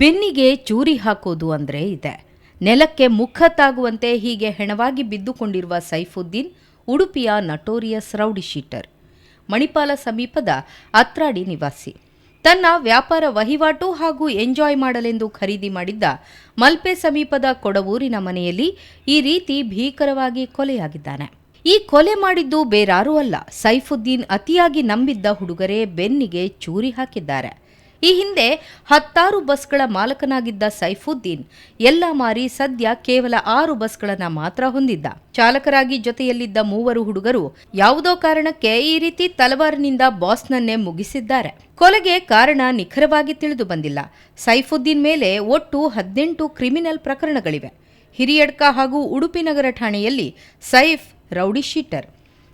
ಬೆನ್ನಿಗೆ ಚೂರಿ ಹಾಕೋದು ಅಂದರೆ ಇದೆ. ನೆಲಕ್ಕೆ ಮುಖ ತಾಗುವಂತೆ ಹೀಗೆ ಹೆಣವಾಗಿ ಬಿದ್ದುಕೊಂಡಿರುವ ಸೈಫುದ್ದೀನ್, ಉಡುಪಿಯ ನಟೋರಿಯಸ್ ರೌಡಿ ಶೀಟರ್. ಮಣಿಪಾಲ ಸಮೀಪದ ಅತ್ರಾಡಿ ನಿವಾಸಿ. ತನ್ನ ವ್ಯಾಪಾರ ವಹಿವಾಟು ಹಾಗೂ ಎಂಜಾಯ್ ಮಾಡಲೆಂದು ಖರೀದಿ ಮಾಡಿದ್ದ ಮಲ್ಪೆ ಸಮೀಪದ ಕೊಡವೂರಿನ ಮನೆಯಲ್ಲಿ ಈ ರೀತಿ ಭೀಕರವಾಗಿ ಕೊಲೆಯಾಗಿದ್ದಾನೆ. ಈ ಕೊಲೆ ಮಾಡಿದ್ದು ಬೇರಾರೂ ಅಲ್ಲ, ಸೈಫುದ್ದೀನ್ ಅತಿಯಾಗಿ ನಂಬಿದ್ದ ಹುಡುಗರೇ ಬೆನ್ನಿಗೆ ಚೂರಿ ಹಾಕಿದ್ದಾರೆ. ಈ ಹಿಂದೆ ಹತ್ತಾರು ಬಸ್ಗಳ ಮಾಲಕನಾಗಿದ್ದ ಸೈಫುದ್ದೀನ್ ಎಲ್ಲ ಮಾರಿ ಸದ್ಯ ಕೇವಲ ಆರು ಬಸ್ಗಳನ್ನ ಮಾತ್ರ ಹೊಂದಿದ್ದ. ಚಾಲಕರಾಗಿ ಜೊತೆಯಲ್ಲಿದ್ದ ಮೂವರು ಹುಡುಗರು ಯಾವುದೋ ಕಾರಣಕ್ಕೆ ಈ ರೀತಿ ತಲವಾರಿನಿಂದ ಬಾಸ್ನನ್ನೇ ಮುಗಿಸಿದ್ದಾರೆ. ಕೊಲೆಗೆ ಕಾರಣ ನಿಖರವಾಗಿ ತಿಳಿದು ಬಂದಿಲ್ಲ. ಸೈಫುದ್ದೀನ್ ಮೇಲೆ ಒಟ್ಟು ಹದಿನೆಂಟು ಕ್ರಿಮಿನಲ್ ಪ್ರಕರಣಗಳಿವೆ. ಹಿರಿಯಡ್ಕ ಹಾಗೂ ಉಡುಪಿ ನಗರ ಠಾಣೆಯಲ್ಲಿ ಸೈಫ್ ರೌಡಿ ಶೀಟರ್.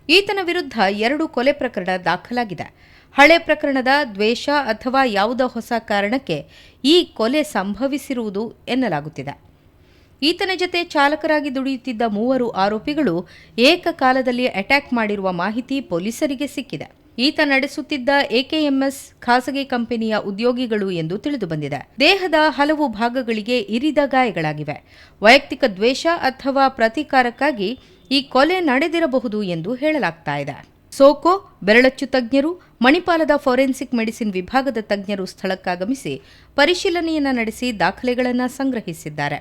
ಈತನ ವಿರುದ್ಧ ಎರಡು ಕೊಲೆ ಪ್ರಕರಣ ದಾಖಲಾಗಿದೆ. ಹಳೆ ಪ್ರಕರಣದ ದ್ವೇಷ ಅಥವಾ ಯಾವುದೋ ಹೊಸ ಕಾರಣಕ್ಕೆ ಈ ಕೊಲೆ ಸಂಭವಿಸಿರುವುದು ಎನ್ನಲಾಗುತ್ತಿದೆ. ಈತನ ಜತೆ ಚಾಲಕರಾಗಿ ದುಡಿಯುತ್ತಿದ್ದ ಮೂವರು ಆರೋಪಿಗಳು ಏಕಕಾಲದಲ್ಲಿ ಅಟ್ಯಾಕ್ ಮಾಡಿರುವ ಮಾಹಿತಿ ಪೊಲೀಸರಿಗೆ ಸಿಕ್ಕಿದೆ. ಈತ ನಡೆಸುತ್ತಿದ್ದ ಎಕೆಎಂಎಸ್ ಖಾಸಗಿ ಕಂಪನಿಯ ಉದ್ಯೋಗಿಗಳು ಎಂದು ತಿಳಿದುಬಂದಿದೆ. ದೇಹದ ಹಲವು ಭಾಗಗಳಿಗೆ ಇರಿದ ಗಾಯಗಳಾಗಿವೆ. ವೈಯಕ್ತಿಕ ದ್ವೇಷ ಅಥವಾ ಪ್ರತೀಕಾರಕ್ಕಾಗಿ ಈ ಕೊಲೆ ನಡೆದಿರಬಹುದು ಎಂದು ಹೇಳಲಾಗ್ತಾ ಇದೆ. ಸೋಕೋ, ಬೆರಳಚ್ಚು ತಜ್ಞರು ಮಣಿಪಾಲದ ಫೋರೆನ್ಸಿಕ್ ಮೆಡಿಸಿನ್ ವಿಭಾಗದ ತಜ್ಞರು ಸ್ಥಳಕ್ಕಾಗಮಿಸಿ ಪರಿಶೀಲನೆಯನ್ನ ನಡೆಸಿ ದಾಖಲೆಗಳನ್ನು ಸಂಗ್ರಹಿಸಿದ್ದಾರೆ.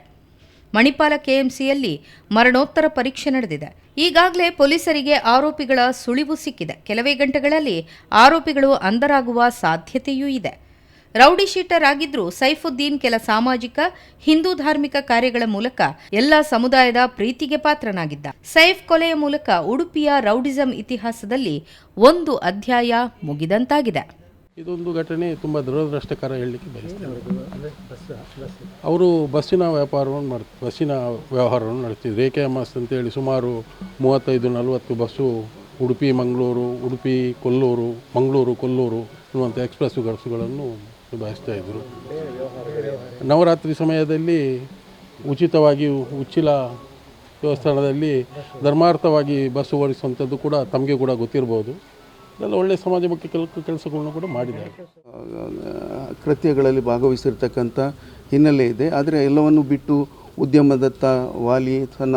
ಮಣಿಪಾಲ ಕೆಎಂಸಿಯಲ್ಲಿ ಮರಣೋತ್ತರ ಪರೀಕ್ಷೆ ನಡೆದಿದೆ. ಈಗಾಗಲೇ ಪೊಲೀಸರಿಗೆ ಆರೋಪಿಗಳ ಸುಳಿವು ಸಿಕ್ಕಿದೆ. ಕೆಲವೇ ಗಂಟೆಗಳಲ್ಲಿ ಆರೋಪಿಗಳು ಅಂದರಾಗುವ ಸಾಧ್ಯತೆಯೂ ಇದೆ. ರೌಡಿ ಶೀಟರ್ ಆಗಿದ್ರೂ ಸೈಫುದ್ದೀನ್ ಕೆಲ ಸಾಮಾಜಿಕ, ಹಿಂದೂ ಧಾರ್ಮಿಕ ಕಾರ್ಯಗಳ ಮೂಲಕ ಎಲ್ಲ ಸಮುದಾಯದ ಪ್ರೀತಿಗೆ ಪಾತ್ರನಾಗಿದ್ದ. ಸೈಫ್ ಕೊಲೆಯ ಮೂಲಕ ಉಡುಪಿಯ ರೌಡಿಸಂ ಇತಿಹಾಸದಲ್ಲಿ ಒಂದು ಅಧ್ಯಾಯ ಮುಗಿದಂತಾಗಿದೆ. ಇದೊಂದು ಘಟನೆ ತುಂಬ ದುರದೃಷ್ಟಕರ ಹೇಳಲಿಕ್ಕೆ ಬಯಸ್ತೇನೆ. ಅವರು ಬಸ್ಸಿನ ವ್ಯಾಪಾರವನ್ನು ಮಾಡ್ ಬಸ್ಸಿನ ವ್ಯವಹಾರವನ್ನು ನಡೆಸ್ತಿದ್ರು. ರೇಖೆ ಎಂ ಅಂತೇಳಿ ಸುಮಾರು ಮೂವತ್ತೈದು, ನಲವತ್ತು ಬಸ್ಸು ಉಡುಪಿ, ಮಂಗಳೂರು, ಉಡುಪಿ, ಕೊಲ್ಲೂರು, ಮಂಗಳೂರು, ಕೊಲ್ಲೂರು ಅನ್ನುವಂಥ ಎಕ್ಸ್ಪ್ರೆಸ್ ಬಸ್ಸುಗಳನ್ನು ನಿಭಾಯಿಸ್ತಾ ಇದ್ದರು ನವರಾತ್ರಿ ಸಮಯದಲ್ಲಿ ಉಚಿತವಾಗಿ ಉಚ್ಚಿಲ ದೇವಸ್ಥಾನದಲ್ಲಿ ಧರ್ಮಾರ್ಥವಾಗಿ ಬಸ್ ಓಡಿಸುವಂಥದ್ದು ಕೂಡ ತಮಗೆ ಕೂಡ ಗೊತ್ತಿರ್ಬೋದು. ಇದೆಲ್ಲ ಒಳ್ಳೆಯ ಸಮಾಜಮುಖಿ ಕೆಲ ಕೆಲಸಗಳನ್ನು ಕೂಡ ಮಾಡಿದ್ದಾರೆ. ಕೃತ್ಯಗಳಲ್ಲಿ ಭಾಗವಹಿಸಿರ್ತಕ್ಕಂಥ ಹಿನ್ನೆಲೆ ಇದೆ. ಆದರೆ ಎಲ್ಲವನ್ನು ಬಿಟ್ಟು ಉದ್ಯಮದತ್ತ ವಾಲಿ ತನ್ನ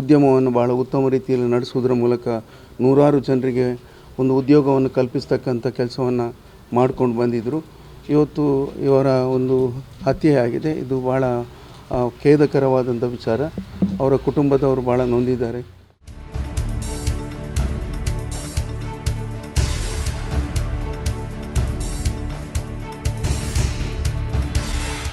ಉದ್ಯಮವನ್ನು ಬಹಳ ಉತ್ತಮ ರೀತಿಯಲ್ಲಿ ನಡೆಸುವುದರ ಮೂಲಕ ನೂರಾರು ಜನರಿಗೆ ಒಂದು ಉದ್ಯೋಗವನ್ನು ಕಲ್ಪಿಸ್ತಕ್ಕಂಥ ಕೆಲಸವನ್ನು ಮಾಡ್ಕೊಂಡು ಬಂದಿದ್ದರು ಇವತ್ತು ಇವರ ಒಂದು ಹತ್ಯೆ ಆಗಿದೆ. ಇದು ಆ, ಖೇದಕರವಾದಂಥ ವಿಚಾರ. ಅವರ ಕುಟುಂಬದವರು ಭಾಳ ನೊಂದಿದ್ದಾರೆ.